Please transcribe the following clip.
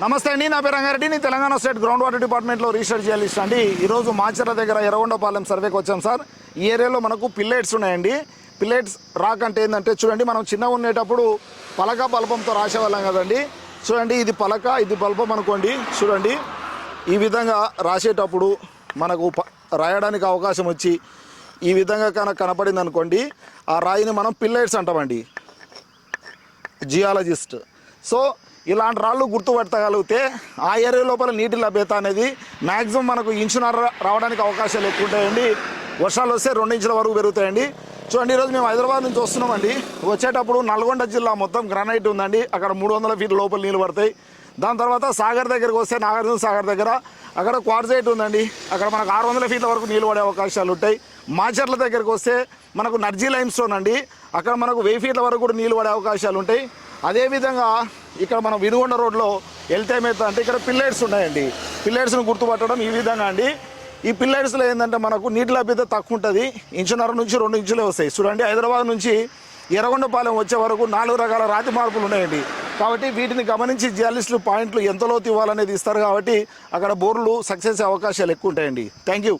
నమస్తే అండి నా పేరు రంగారెడ్డి. నేను తెలంగాణ స్టేట్ గ్రౌండ్ వాటర్ డిపార్ట్మెంట్లో రీసెర్చ్ చేయాలిస్ట్ అండి. ఈరోజు మాచర్ల దగ్గర ఎర్రగొండపాలెం సర్వేకి వచ్చాం సార్. ఈ ఏరియాలో మనకు పిల్లెట్స్ ఉన్నాయండి. పిల్లెట్స్ రాక్ అంటే ఏంటంటే చూడండి మనం చిన్నగా ఉండేటప్పుడు పలక బల్బంతో రాసేవాళ్ళం కదండి. చూడండి ఇది పలక ఇది బల్బం అనుకోండి. చూడండి ఈ విధంగా రాసేటప్పుడు మనకు ప- రాయడానికి అవకాశం వచ్చి ఈ విధంగా కనుక కనపడింది అనుకోండి. ఆ రాయిని మనం పిల్లెట్స్ అంటామండి. జియాలజిస్ట్ సో ఇలాంటి రాళ్ళు గుర్తుపట్టగలిగితే ఆ ఏరియా లోపల నీటి లభ్యత అనేది మ్యాక్సిమం మనకు ఇంచున్నర రావడానికి అవకాశాలు ఎక్కువ ఉంటాయండి. వర్షాలు వస్తే రెండు ఇంచుల వరకు పెరుగుతాయండి. చూడండి ఈరోజు మేము హైదరాబాద్ నుంచి వస్తున్నామండి. వచ్చేటప్పుడు నల్గొండ జిల్లా మొత్తం గ్రానైట్ ఉందండి. అక్కడ మూడు వందల ఫీట్ల లోపల నీళ్ళు పడతాయి. దాని తర్వాత సాగర్ దగ్గరకు వస్తే నాగార్జున సాగర్ దగ్గర అక్కడ క్వార్జైట్ ఉందండి. అక్కడ మనకు ఆరు వందల ఫీట్ల వరకు నీళ్ళు పడే అవకాశాలు ఉంటాయి. మాచర్ల దగ్గరకు వస్తే మనకు నర్జీ లైమ్ స్టోన్ అండి. అక్కడ మనకు వెయ్యి ఫీట్ల వరకు కూడా నీళ్ళు పడే అవకాశాలు ఉంటాయి. అదేవిధంగా ఇక్కడ మనం వినుగొండ రోడ్లో వెళ్తే ఏమైతే అంటే ఇక్కడ పిల్లర్స్ ఉన్నాయండి. పిల్లర్స్ను గుర్తుపట్టడం ఈ విధంగా అండి. ఈ పిల్లర్స్లో ఏంటంటే మనకు నీటి లభ్యత తక్కువ ఉంటుంది ఇంచున్నర నుంచి రెండు ఇంచులే వస్తాయి. చూడండి హైదరాబాద్ నుంచి ఎర్రగొండపాలెం వచ్చే వరకు నాలుగు రకాల రాతి మార్పులు ఉన్నాయండి. కాబట్టి వీటిని గమనించి జియాలిస్టులు పాయింట్లు ఎంతలో ఇవ్వాలనేది ఇస్తారు కాబట్టి అక్కడ బోర్లు సక్సెస్ అవకాశాలు ఎక్కువ ఉంటాయండి థ్యాంక్ యూ.